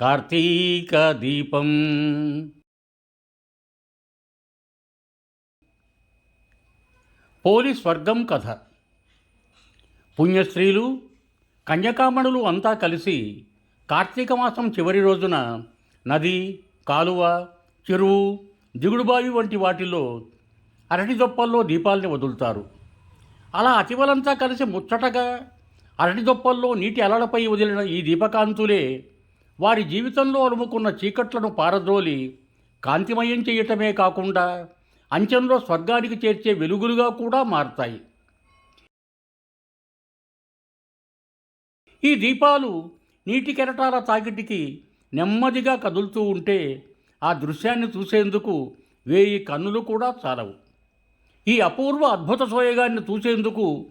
కార్తీక దీపం పోలి స్వర్గం కథ. పుణ్యస్త్రీలు కన్యకామణులు అంతా కలిసి కార్తీక మాసం చివరి రోజున నది కాలువ చెరువు దిగుడుబావి వంటి వాటిల్లో అరటి దొప్పల్లో దీపాల్ని వదులుతారు. అలా అతివలంతా కలిసి ముచ్చటగా అరటి దొప్పల్లో నీటి అలలపై వదిలిన ఈ దీపకాంతులే వారి జీవితంలో అలుముకున్న చీకట్లను పారద్రోలి కాంతిమయం చేయటమే కాకుండా అంచెంలో స్వర్గానికి చేర్చే వెలుగులుగా కూడా మారతాయి. ఈ దీపాలు నీటి కెరటాల తాకిటికి నెమ్మదిగా కదులుతూ ఉంటే ఆ దృశ్యాన్ని చూసేందుకు వేయి కన్నులు కూడా చాలవు. ఈ అపూర్వ అద్భుత సోయగాన్ని చూసేందుకు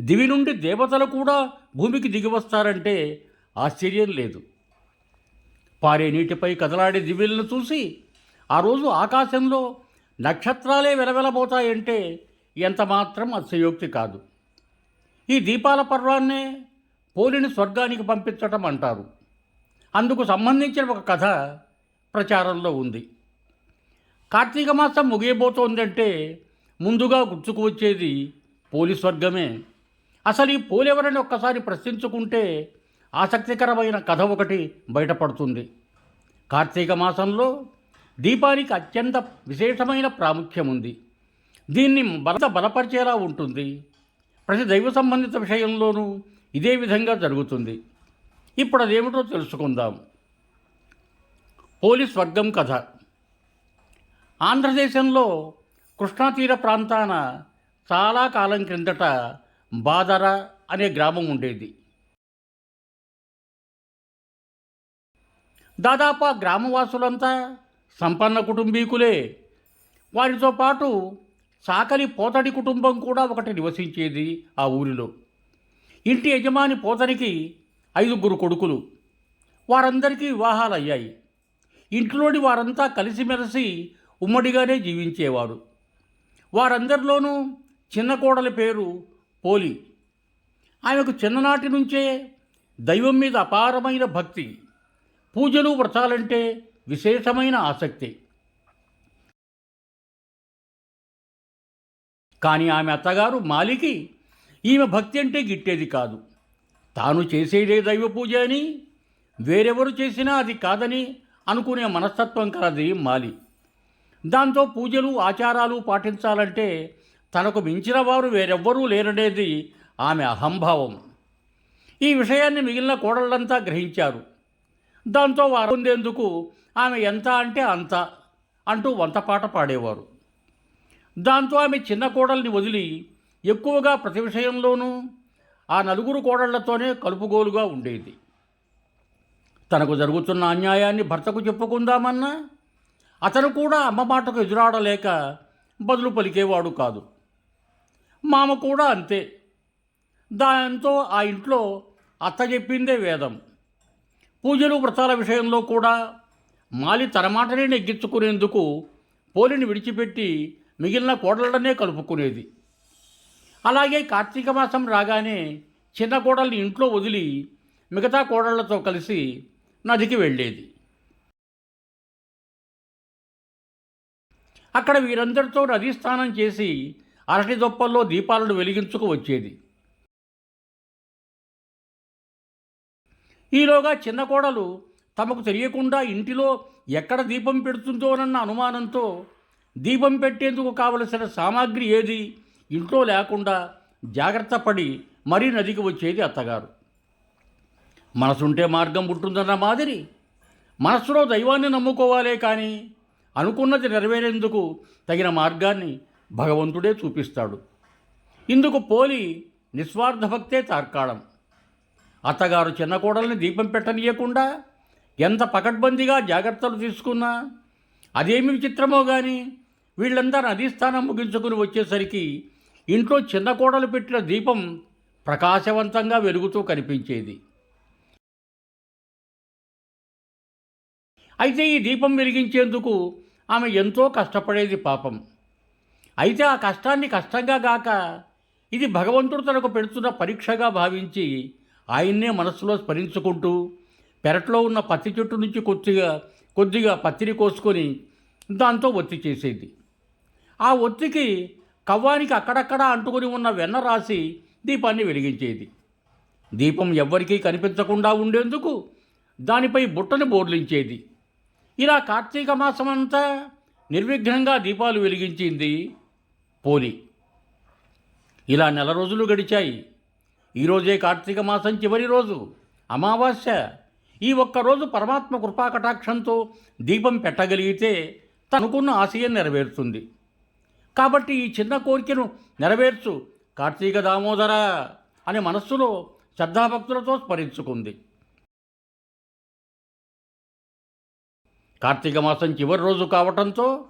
దివి నుండి దేవతలు కూడా భూమికి దిగివస్తారంటే ఆశ్చర్యం లేదు. పారే నీటిపై కదలాడే దివిలను చూసి ఆ రోజు ఆకాశంలో నక్షత్రాలే వెలవెలబోతాయంటే ఎంత మాత్రం అతిశయోక్తి కాదు. ఈ దీపాల పర్వాన్నే పోలిని స్వర్గానికి పంపించటం అంటారు. అందుకు సంబంధించిన ఒక కథ ప్రచారంలో ఉంది. కార్తీక మాసం ముగియబోతోందంటే ముందుగా గుర్తుకు వచ్చేది పోలి స్వర్గమే. అసలు ఈ పోలెవరని ఒక్కసారి ప్రశ్నించుకుంటే ఆసక్తికరమైన కథ ఒకటి బయటపడుతుంది. కార్తీక మాసంలో దీపానికి అత్యంత విశేషమైన ప్రాముఖ్యం ఉంది దీన్ని బలత బలపరిచేలా ఉంటుంది. ప్రతి దైవ సంబంధిత విషయంలోనూ ఇదే విధంగా జరుగుతుంది. ఇప్పుడు అదేమిటో తెలుసుకుందాం. పోలీస్ వర్గం కథ. ఆంధ్రదేశంలో కృష్ణాతీర ప్రాంతాన చాలా కాలం క్రిందట బాదర అనే గ్రామం ఉండేది. దాదాపు ఆ గ్రామవాసులంతా సంపన్న కుటుంబీకులే. వారితో పాటు సాకలి పోతడి కుటుంబం కూడా ఒకటి నివసించేది ఆ ఊరిలో. ఇంటి యజమాని పోతడికి ఐదుగురు కొడుకులు. వారందరికీ వివాహాలు అయ్యాయి ఇంట్లోని వారంతా కలిసిమెలిసి ఉమ్మడిగానే జీవించేవాడు. వారందరిలోనూ చిన్న కోడలి పేరు పోలి. ఆమెకు చిన్ననాటి నుంచే దైవం మీద అపారమైన భక్తి. పూజలు వ్రతాలంటే విశేషమైన ఆసక్తి. కానీ ఆమె అత్తగారు మాలికి ఈమె భక్తి అంటే గిట్టేది కాదు. తాను చేసేదే దైవ పూజ అని వేరెవరు చేసినా అది కాదని అనుకునే మనస్తత్వం కలది మాలి. దాంతో పూజలు ఆచారాలు పాటించాలంటే తనకు మించిన వారు వేరెవ్వరూ లేరనేది ఆమె అహంభావం. ఈ విషయాన్ని మిగిలిన కోడళ్ళంతా గ్రహించారు. దాంతో వారు పొందేందుకు ఆమె ఎంత అంటే అంత అంటూ వంతపాట పాడేవారు. దాంతో ఆమె చిన్న కోడల్ని వదిలి ఎక్కువగా ప్రతి విషయంలోనూ ఆ నలుగురు కోడళ్ళతోనే కలుపుగోలుగా ఉండేది. తనకు జరుగుతున్న అన్యాయాన్ని భర్తకు చెప్పుకుందామన్నా అతను కూడా అమ్మ మాటకు ఎదురాడలేక బదులు పలికేవాడు కాదు. మామ కూడా అంతే. దాంతో ఆ ఇంట్లో అత్త చెప్పిందే వేదం. పూజలు వ్రతాల విషయంలో కూడా మాలి తనమాటనే నెగ్గించుకునేందుకు పోలిని విడిచిపెట్టి మిగిలిన కోడళ్ళనే కలుపుకునేది. అలాగే కార్తీక మాసం రాగానే చిన్న కోడల్ని ఇంట్లో వదిలి మిగతా కోడళ్ళతో కలిసి నదికి వెళ్ళేది. అక్కడ వీరందరితో నదీ స్నానం చేసి అరటి దొప్పల్లో దీపాలను వెలిగించుకు వచ్చేది. ఈలోగా చిన్న కోడలు తమకు తెలియకుండా ఇంటిలో ఎక్కడ దీపం పెడుతుందోనన్న అనుమానంతో దీపం పెట్టేందుకు కావలసిన సామాగ్రి ఏది? ఇంట్లో లేకుండా జాగ్రత్త పడి మరీ నదికి వచ్చేది అత్తగారు. మనసుంటే మార్గం ఉంటుందన్న మాదిరి మనస్సులో దైవాన్ని నమ్ముకోవాలే కానీ అనుకున్నది నెరవేరేందుకు తగిన మార్గాన్ని భగవంతుడే చూపిస్తాడు. ఇందుకు పోలి నిస్వార్థ భక్తే తార్కాళం. అత్తగారు చిన్న కోడల్ని దీపం పెట్టనీయకుండా ఎంత పకడ్బందీగా జాగ్రత్తలు తీసుకున్నా? అదేమి విచిత్రమో కానీ వీళ్ళంతా నదీ స్థానం ముగించుకుని వచ్చేసరికి ఇంట్లో చిన్న కోడలు పెట్టిన దీపం ప్రకాశవంతంగా వెలుగుతూ కనిపించేది. అయితే ఈ దీపం వెలిగించేందుకు ఆమె ఎంతో కష్టపడేది పాపం. అయితే ఆ కష్టాన్ని కష్టంగా గాక ఇది భగవంతుడు తనకు పెడుతున్న పరీక్షగా భావించి ఆయన్నే మనస్సులో స్మరించుకుంటూ పెరట్లో ఉన్న పత్తి చెట్టు నుంచి కొద్దిగా కొద్దిగా పత్తిని కోసుకొని దాంతో ఒత్తి చేసేది. ఆ ఒత్తికి కవ్వానికి అక్కడక్కడ అంటుకొని ఉన్న వెన్న రాసి దీపాన్ని వెలిగించేది. దీపం ఎవ్వరికీ కనిపించకుండా ఉండేందుకు దానిపై బుట్టని బోర్లించేది. ఇలా కార్తీక మాసమంతా నిర్విఘ్నంగా దీపాలు వెలిగించింది పోలి ఇలా నెల రోజులు గడిచాయి. ఈరోజే కార్తీక మాసం చివరి రోజు అమావాస్య. ఈ ఒక్కరోజు పరమాత్మ కృపాకటాక్షంతో దీపం పెట్టగలిగితే తనుకున్న ఆశయం నెరవేరుతుంది. కాబట్టి ఈ చిన్న కోరికను నెరవేర్చు కార్తీక దామోదర అని మనస్సులో శ్రద్ధాభక్తులతో స్మరించుకుంది. కార్తీక మాసం చివరి రోజు కావటంతో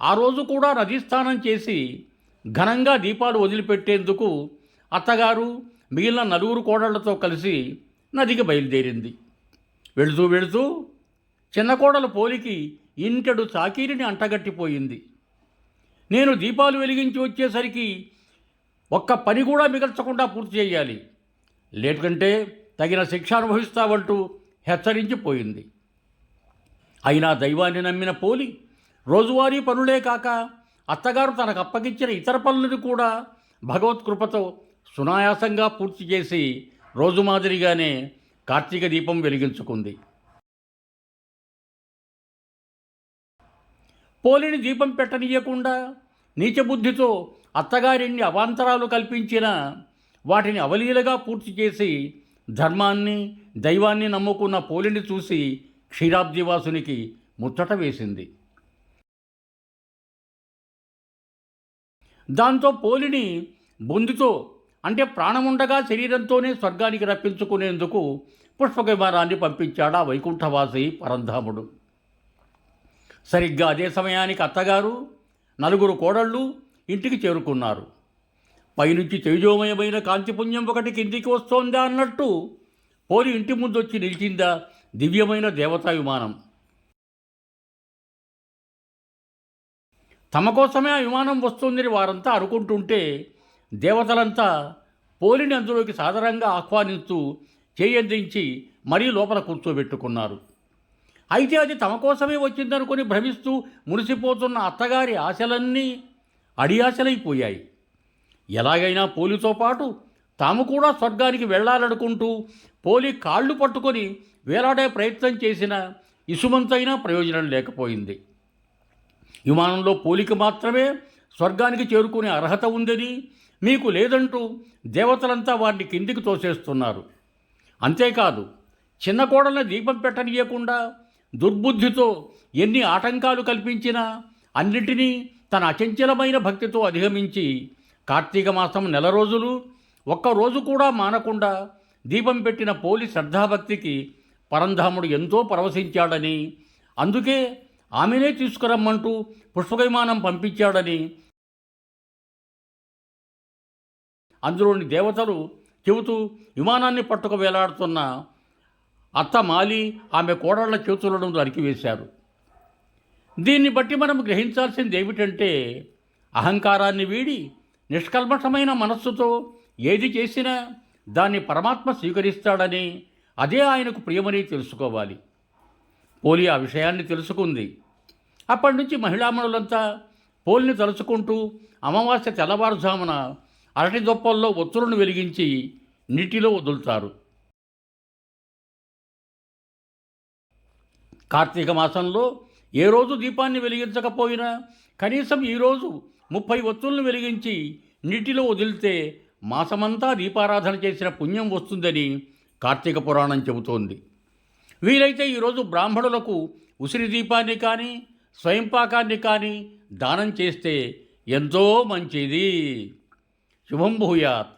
ఆ రోజు కూడా నదీ స్నానం చేసి ఘనంగా దీపాలు వదిలిపెట్టేందుకు అత్తగారు మిగిలిన నలుగురు కోడళ్ళతో కలిసి నదికి బయలుదేరింది. వెళుతూ వెళుతూ చిన్న కోడలు పోలికి ఇంటెడు చాకీరిని అంటగట్టిపోయింది. నేను దీపాలు వెలిగించి వచ్చేసరికి ఒక్క పని కూడా మిగల్చకుండా పూర్తి చేయాలి. లేటుకంటే తగిన శిక్ష అనుభవిస్తావంటూ హెచ్చరించిపోయింది. అయినా దైవాన్ని నమ్మిన పోలి రోజువారీ పనులే కాక అత్తగారు తనకు అప్పగించిన ఇతర పనులను కూడా భగవత్కృపతో సునాయాసంగా పూర్తి చేసి రోజు మాదిరిగానే కార్తీక దీపం వెలిగించుకుంది. పోలిని దీపం పెట్టనీయకుండా నీచబుద్ధితో అత్తగారిన్ని అవాంతరాలు కల్పించిన వాటిని అవలీలగా పూర్తి చేసి ధర్మాన్ని దైవాన్ని నమ్ముకున్న పోలిని చూసి క్షీరాబ్దివాసునికి ముచ్చట వేసింది. దాంతో పోలిని బొందితో అంటే ప్రాణముండగా శరీరంతోనే స్వర్గానికి రప్పించుకునేందుకు పుష్పక విమానాన్ని పంపించాడా వైకుంఠవాసి పరంధాముడు. సరిగ్గా అదే సమయానికి అత్తగారు నలుగురు కోడళ్ళు ఇంటికి చేరుకున్నారు. పైనుంచి తేజోమయమైన కాంతిపుణ్యం ఒకటి కిందికి వస్తోందా అన్నట్టు పోలి ఇంటి ముందు వచ్చి నిలిచిందా దివ్యమైన దేవతా విమానం. తమ కోసమే ఆ విమానం వస్తుందని వారంతా అనుకుంటుంటే దేవతలంతా పోలిని అందులోకి సాదరంగా ఆహ్వానిస్తూ చేయందించి మరీ లోపల కూర్చోబెట్టుకున్నారు. అయితే అది తమ కోసమే వచ్చిందనుకొని భ్రమిస్తూ మురిసిపోతున్న అత్తగారి ఆశలన్నీ అడియాశలైపోయాయి. ఎలాగైనా పోలితో పాటు తాము కూడా స్వర్గానికి వెళ్ళాలనుకుంటూ పోలి కాళ్ళు పట్టుకొని వేలాడే ప్రయత్నం చేసిన ఇసుమంతైనా ప్రయోజనం లేకపోయింది. విమానంలో పోలికి మాత్రమే స్వర్గానికి చేరుకునే అర్హత ఉందని మీకు లేదంటూ దేవతలంతా వారిని కిందికి తోసేస్తున్నారు. అంతేకాదు చిన్న కోడలను దీపం పెట్టనీయకుండా దుర్బుద్ధితో ఎన్ని ఆటంకాలు కల్పించినా అన్నిటినీ తన అచంచలమైన భక్తితో అధిగమించి కార్తీక మాసం నెల రోజులు ఒక్క రోజు కూడా మానకుండా దీపం పెట్టిన పోలి శ్రద్ధాభక్తికి పరంధాముడు ఎంతో పరవశించాడని అందుకే ఆమెనే తీసుకురమ్మంటూ పుష్పవిమానం పంపించాడని అందులోని దేవతలు చెబుతూ విమానాన్ని పట్టుకు వేలాడుతున్న అత్త మాలి ఆమె కోడళ్ళ చేతులను నరికివేశారు. దీన్ని బట్టి మనం గ్రహించాల్సింది ఏమిటంటే అహంకారాన్ని వీడి నిష్కల్మషమైన మనస్సుతో ఏది చేసినా దాన్ని పరమాత్మ స్వీకరిస్తాడని అదే ఆయనకు ప్రియమని తెలుసుకోవాలి. పోలి ఆ విషయాన్ని తెలుసుకుంది. అప్పటి నుంచి మహిళామణులంతా పోలిని తలుచుకుంటూ అమావాస్య తెల్లవారుజామున అరటి దొప్పల్లో ఒత్తులను వెలిగించి నీటిలో వదులుతారు. కార్తీక మాసంలో ఏ రోజు దీపాన్ని వెలిగించకపోయినా కనీసం ఈరోజు ముప్పై ఒత్తులను వెలిగించి నీటిలో వదిలితే మాసమంతా దీపారాధన చేసిన పుణ్యం వస్తుందని కార్తీక పురాణం చెబుతోంది. వీలైతే ఈరోజు బ్రాహ్మణులకు ఉసిరి దీపాన్ని కానీ స్వయంపాకాన్ని కానీ దానం చేస్తే ఎంతో మంచిది. శుభం భూయాత్.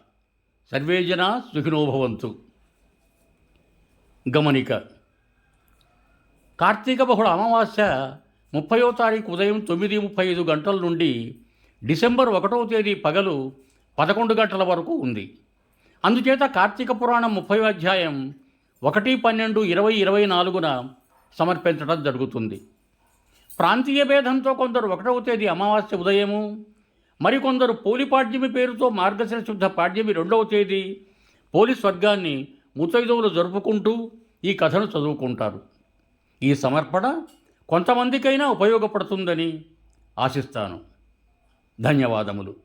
సర్వే జనా సుఖినోభవంతు గమనిక. కార్తీక బహుళ అమావాస్య ముప్పయో తారీఖు ఉదయం తొమ్మిది ముప్పై ఐదు గంటల నుండి డిసెంబర్ ఒకటవ తేదీ పగలు పదకొండు గంటల వరకు ఉంది. అందుచేత కార్తీక పురాణం ముప్పై అధ్యాయం ఒకటి పన్నెండు ఇరవై ఇరవై నాలుగున సమర్పించడం జరుగుతుంది. ప్రాంతీయ భేదంతో కొందరు ఒకటవ తేదీ అమావాస్య ఉదయము మరికొందరు పోలి పాడ్యమి పేరుతో మార్గశిర శుద్ధ పాడ్యమి రెండవ తేదీ. పోలి స్వర్గాన్ని ముత్తైదవులు జరుపుకుంటూ ఈ కథను చదువుకుంటారు. ఈ సమర్పణ కొంతమందికైనా ఉపయోగపడుతుందని ఆశిస్తాను. ధన్యవాదములు.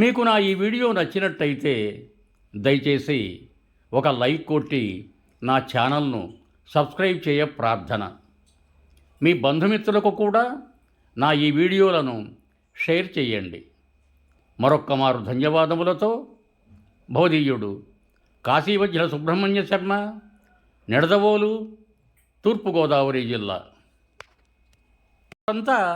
మీకు నా ఈ వీడియో నచ్చినట్టయితే దయచేసి ఒక లైక్ కొట్టి నా ఛానల్ను సబ్స్క్రైబ్ చేయ ప్రార్థన. మీ బంధుమిత్రులకు కూడా నా ఈ వీడియోలను షేర్ చేయండి. మరొక్క మారు ధన్యవాదములతో భౌదీయుడు కాశీవజ్ర సుబ్రహ్మణ్య శర్మ నిడదవోలు తూర్పుగోదావరి జిల్లా. అంతా